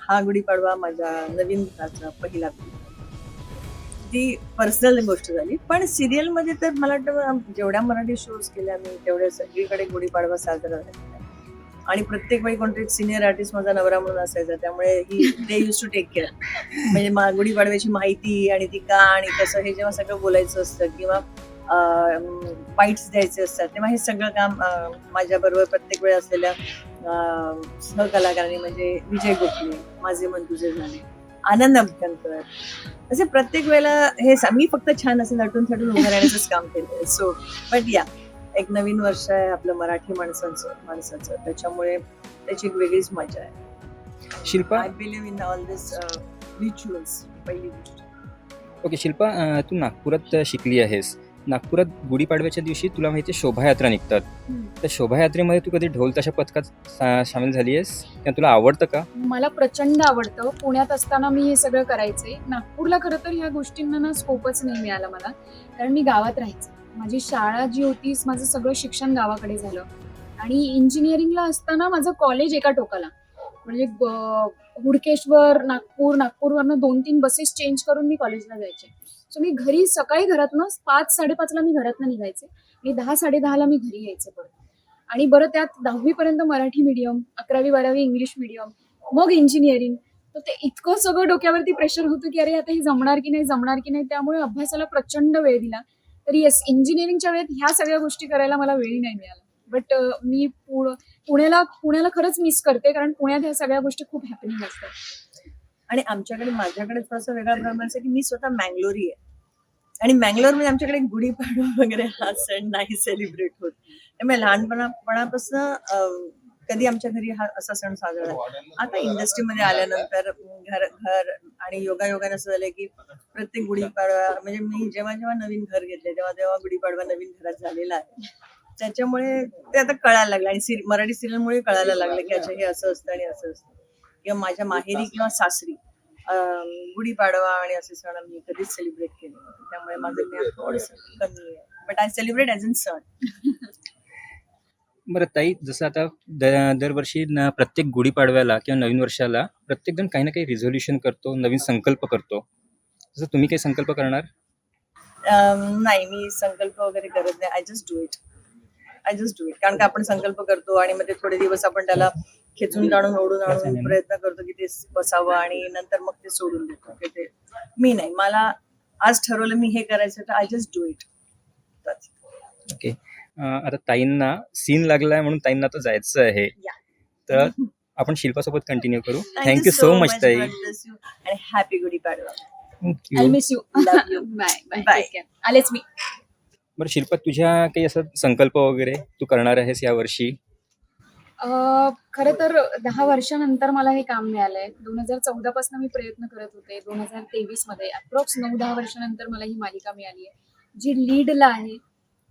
हा गुढीपाडवा माझ्या नवीन घराचा पहिला ती पर्सनल गोष्ट झाली. पण सिरियलमध्ये तर मला वाटतं जेवढ्या मराठी शोज केल्या मी तेवढ्या सगळीकडे गुढीपाडवा साजरा झाला. आणि प्रत्येक वेळी कोणतरी सिनियर आर्टिस्ट माझा नवरा म्हणून असायचा त्यामुळे ही they use to take care म्हणजे मा- गुढीपाडव्याची माहिती आणि ती का आणि कसं हे जेव्हा सगळं बोलायचं असतं किंवा बाईट्स द्यायचे असतात तेव्हा हे सगळं काम माझ्या बरोबर प्रत्येक वेळ असलेल्या सहकलाकारांनी म्हणजे विजय गोखले माझे मन तुझे झाले आनंद अभ्यंकर असे प्रत्येक वेळेला हे मी फक्त छान असं नटून थटून उभं राहण्याचंच काम केलं सो बट या एक नवीन वर्ष आहे आपलं मराठी माणसांचं माणसाचं. त्याच्यामुळे त्याची एक वेगळीच मजा आहे. Shilpa? I believe in all this rituals पहिली गोष्ट. ओके शिल्पा तू नागपुरात शिकली आहेस. नागपुरात गुढीपाडव्याच्या दिवशी तुला माहिती आहे शोभायात्रा निघतात. त्या शोभायात्रेमध्ये तू कधी ढोल ताशा पथकात सा- सामील झाली आहेस किंवा तुला आवडतं का? मला प्रचंड आवडतं. पुण्यात असताना मी हे सगळं करायचे. नागपूरला खरं तर ह्या गोष्टींना ना स्कोपच नाही मिळाला मला. कारण मी गावात राहायचे. माझी शाळा जी होती माझं सगळं शिक्षण गावाकडे झालं. आणि इंजिनिअरिंगला असताना माझं कॉलेज एका टोकाला. म्हणजे ग- हुडकेश्वर नागपूर नागपूरवरनं दोन तीन बसेस चेंज करून मी कॉलेजला जायचे. मी घरी सकाळी घरातनं पाच साडेपाचला मी घरातनं निघायचे. आणि दहा साडेदहाला मी घरी यायचे परत. आणि बरं त्यात दहावीपर्यंत मराठी मीडियम अकरावी बारावी इंग्लिश मीडियम मग इंजिनिअरिंग तर ते इतकं सगळं डोक्यावरती प्रेशर होतं की अरे आता हे जमणार की नाही जमणार की नाही त्यामुळे अभ्यासाला प्रचंड वेळ दिला. तर येस इंजिनिअरिंगच्या वेळेत ह्या सगळ्या गोष्टी करायला मला वेळी नाही मिळाला. बट मी पुण्याला पुण्याला खरंच मिस करते कारण पुण्यात ह्या सगळ्या गोष्टी खूप हॅपनिंग असतात. आणि आमच्याकडे माझ्याकडे थोडासा वेगळा प्रॉब्लेम आहे की मी स्वतः मँगलोरी आहे. आणि मँगलोरमध्ये आमच्याकडे गुढीपाडवा वगैरे हा सण नाही सेलिब्रेट होत. त्यामुळे लहानपणापणापासून कधी आमच्या घरी हा असा सण साजरा आता इंडस्ट्रीमध्ये आल्यानंतर घर घर आणि योगा योगाने असं झालं की प्रत्येक गुढीपाडवा म्हणजे मी जेव्हा जेव्हा नवीन घर घेतले तेव्हा तेव्हा गुढीपाडवा नवीन घरात झालेला आहे. त्याच्यामुळे ते आता कळायला लागलं आणि मराठी सिरियलमुळे कळायला लागलं की अच्छा हे असं असतं आणि असं असतं. किंवा माझ्या माहेरी किंवा सासरी गुढीपाडवा आणि असे सण मी कधीच सेलिब्रेट केले. त्यामुळे माझं ज्ञान थोडंसं कमी आहे. But I celebrate as an सण. बरं ताई जसं आता द- दरवर्षी न प्रत्येक गुढीपाडव्याला किंवा नवीन वर्षाला प्रत्येक जण काही ना काही रिझोल्युशन करतो नवीन संकल्प करतो. जसं तुम्ही काही संकल्प करणार? नाही मी संकल्प वगैरे करत नाही. I just do it I just do it कारण का आपण संकल्प करतो आणि मग ते थोडे दिवस आपण त्याला खेचून काढून ओढून आणून प्रयत्न करतो की ते बसावं आणि नंतर मग ते सोडून देतो. की ते मी नाही. मला आज ठरवलं मी हे करायचं तर I just do it okay. अं, आता ताईंना सीन लागलाय म्हणून ताईंना तर जायचं आहे. तर आपण शिल्पासोबत कंटिन्यू करू. थँक्यू सो मच ताई. आणि happy Gudhi Padwa miss you. Bye. Bye आलेच मी बरं शिल्पा तुझ्या काही असं संकल्प वगैरे तू करणार आहेस यावर्षी अह, खर तर दहा वर्षानंतर मला हे काम मिळालंय. दोन हजार चौदा पासून मी प्रयत्न करत होते. दोन हजार तेवीसमध्ये अप्रॉक्स नऊ दहा वर्षानंतर मला ही मालिका मिळाली आहे जी लीडला आहे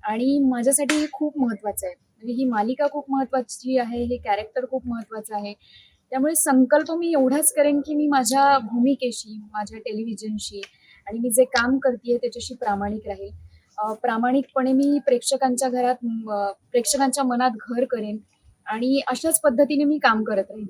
आणि माझ्यासाठी हे खूप महत्वाचं आहे. म्हणजे ही मालिका खूप महत्वाची आहे हे कॅरेक्टर खूप महत्वाचं आहे. त्यामुळे संकल्प मी एवढाच करेन की मी माझ्या भूमिकेशी माझ्या टेलिव्हिजनशी आणि मी जे काम करते त्याच्याशी प्रामाणिक राहील. प्रामाणिकपणे मी प्रेक्षकांच्या घरात प्रेक्षकांच्या मनात घर करेन. आणि अशाच पद्धतीने मी काम करत राहीन.